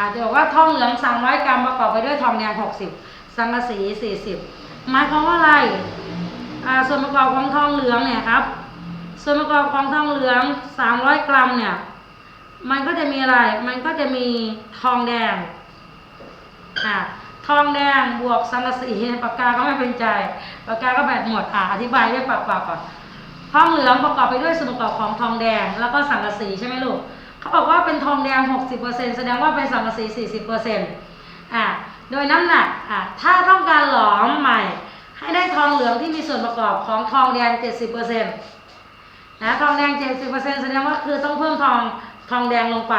อาจจะบอกว่าทองเหลือง300กรัมประกอบไปด้วยทองแดง60สังกะสี40หมายความว่าอะไรอ่าส่วนประกอบของทองเหลืองเนี่ยครับ ส่วนประกอบของทองเหลือง300กรัมเนี่ย มันก็จะมีอะไร มันก็จะมีทองแดงอะทองแดงบวกสังกะสีปากกาก็ไม่เป็นใจปากกาก็แบตหมดอะอธิบายด้วยปากปากก่อนทองเหลืองประกอบไปด้วยส่วนประกอบของทองแดง แล้วก็สังกะสีใช่ไหมลูก เขาบอกว่าเป็นทองแดง 60%แสดงว่าเป็นสังกะสี 40%อะโดยน้ำหนักอะถ้าต้องการหลอมใหม่ ให้ได้ทองเหลืองที่มีส่วนประกอบของทองแดง 70%นะทองแดง 70%แสดงว่าคือต้องเพิ่มทองทองแดงลงไป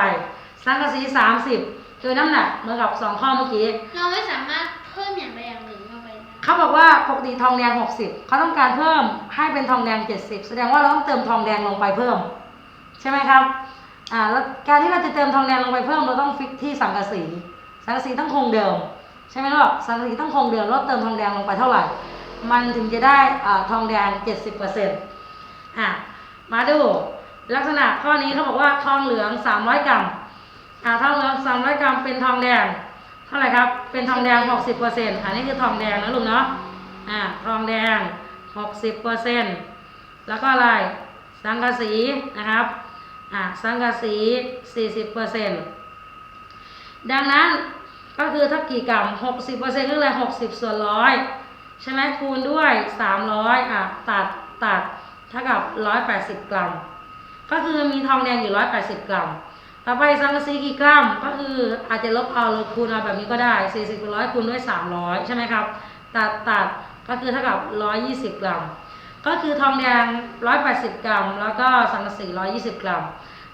สังกะสี 30โดยน้ำหนักเหมือนกับสองข้อเมื่อกี้ เราไม่สามารถเพิ่มอย่างใดอย่างหนึ่งเข้าไปได้เขาบอกว่าปกติทองแดง 60เขาต้องการเพิ่มให้เป็นทองแดง 70 แสดงว่าเราต้องเติมทองแดงลงไปเพิ่ม ใช่ไหมครับ อ่าแล้วการที่เราจะเติมทองแดงลงไปเพิ่มเราต้องฟิกที่สังกะสีสังกะสีต้องคงเดิม ใช่ไหมลูกสังกะสีต้องคงเดิมแล้วเติมทองแดงลงไปเท่าไหร่ มันถึงจะได้อ่าทองแดง 70%อะมาดูลักษณะข้อนี้เขาบอกว่าทองเหลือง 300 กรัมอ่าทองเหลือง 300 กรัมเป็นทองแดงเท่าไหร่ครับเป็นทองแดง 60%อันนี้คือทองแดงนะลุงเนาะอ่าทองแดง 60%แล้วก็อะไรสังกะสีนะครับ อ่าสังกะสี 40%ดังนั้นก็คือถ้ากี่กรัม60%ก็เลย60 ส่วนร้อยใช่ไหมคูณด้วย 300 อะ ตัดตัดเท่ากับ 180 กรัม ก็คือมีทองแดงอยู่ 180 กรัม ต่อไปสังกะสีกี่กรัม ก็คืออาจจะลบเอาลบคูณเอาแบบนี้ก็ได้ 40คูณร้อยคูณด้วย 300 ใช่ไหมครับ ตัดตัดก็คือเท่ากับ 120 กรัม ก็คือทองแดง 180 กรัม แล้วก็สังกะสี120 กรัม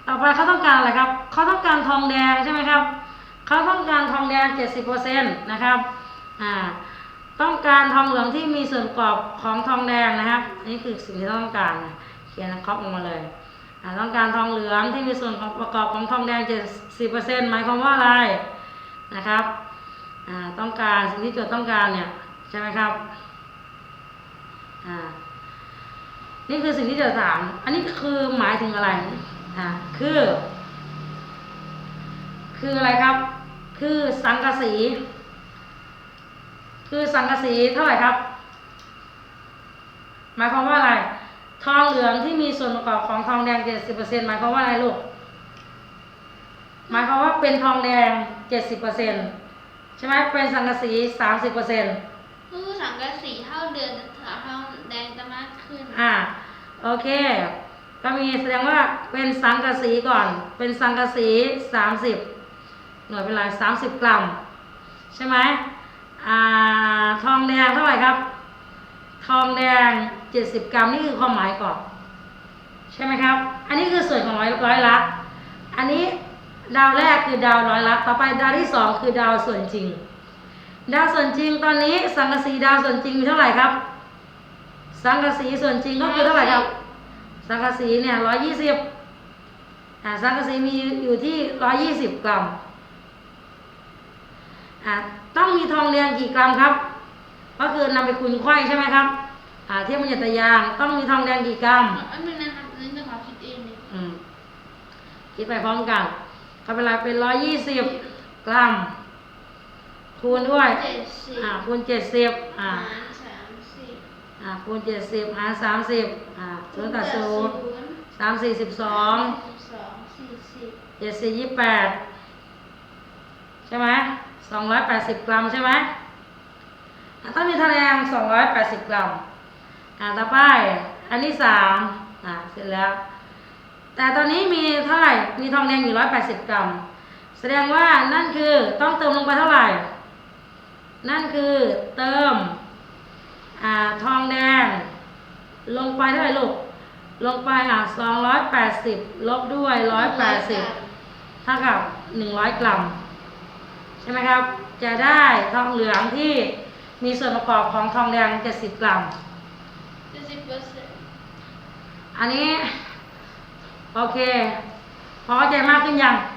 ต่อไปเขาต้องการอะไรครับเขาต้องการทองแดงใช่ไหมครับเขาต้องการทองแดง 70%นะครับอ่าต้องการทองเหลืองที่มีส่วนประกอบของทองแดงนะครับอันนี้คือสิ่งที่ต้องการเขียนครอบออกมาเลยอ่าต้องการทองเหลืองที่มีส่วนประกอบของทองแดง 70%หมายความว่าอะไรนะครับอ่าต้องการสิ่งที่โจทย์ต้องการเนี่ยใช่ไหมครับอ่า นี่คือสิ่งที่โจทย์ถาม อันนี้คือหมายถึงอะไรอ่าคือ คืออะไรครับ คือสังกะสี คือสังกะสีเท่าไหร่ครับ หมายความว่าอะไร ทองเหลืองที่มีส่วนประกอบของทองแดง70%หมายความว่าอะไรลูก หมายความว่าเป็นทองแดง70%ใช่ไหมเป็นสังกะสี30%คือสังกะสีเท่าเดือนแต่ทองแดงจะมากขึ้น อ่า โอเค ก็มีแสดงว่าเป็นสังกะสีก่อน เป็นสังกะสี30หน่วยเป็นไร30กรัม ใช่ไหมอ่าทองแดงเท่าไหร่ครับ ทองแดง70กรัมนี่คือความหมายก่อน ใช่ไหมครับ อันนี้คือส่วนของร้อยร้อยลักษณ์อันนี้ดาวแรกคือดาวร้อยลักษณ์ต่อไปดาวที่สองคือดาวส่วนจริง ดาวส่วนจริงตอนนี้สังกะสีดาวส่วนจริงมีเท่าไหร่ครับ สังกะสีส่วนจริงก็คือเท่าไหร่ครับ สังกะสีเนี่ยร้อยยี่สิบอ่าสังกะสีมีอยู่ที่ร้อยยี่สิบกรัมอ่าต้องมีทองแดงกี่กรัมครับ ก็คือนำไปคูณไขว้ใช่ไหมครับอ่าเทียบมันจะตะยางต้องมีทองแดงกี่กรัมอันนึงนะครับอันนี้จะขอคิดเองเลยอืมคิดไปพร้อมกันก็เป็นไรเป็นร้อยยี่สิบกรัมคูณด้วยเจ็ดสิบอ่าคูณเจ็ดสิบอ่าหารสามสิบ อ่าคูณเจ็ดสิบหารสามสิบอ่าศูนย์ตัดศูนย์ศูนย์สามสี่สิบสองสิบสองสี่สิบเจ็ดสี่ยี่แปดใช่ไหมสองร้อยแปดสิบกรัมใช่ไหมอะต้องมีทะแนงสองร้อยแปดสิบกรัมอ่าต่อไปอันที่สามอ่าเสร็จแล้ว แต่ตอนนี้มีเท่าไหร่ มีทองแดงอยู่ร้อยแปดสิบกรัม แสดงว่านั่นคือต้องเติมลงไปเท่าไหร่ นั่นคือเติม อ่าทองแดง ลงไปเท่าไหร่ลูก ลงไปอะสองร้อยแปดสิบลบด้วยร้อยแปดสิบเท่ากับหนึ่งร้อยกรัมใช่ไหมครับ จะได้ทองเหลืองที่มีส่วนประกอบของทองแดงเจ็ดสิบกรัมเจ็ดสิบเปอร์เซ็นต์อันนี้ โอเค พอเข้าใจมากขึ้นยังค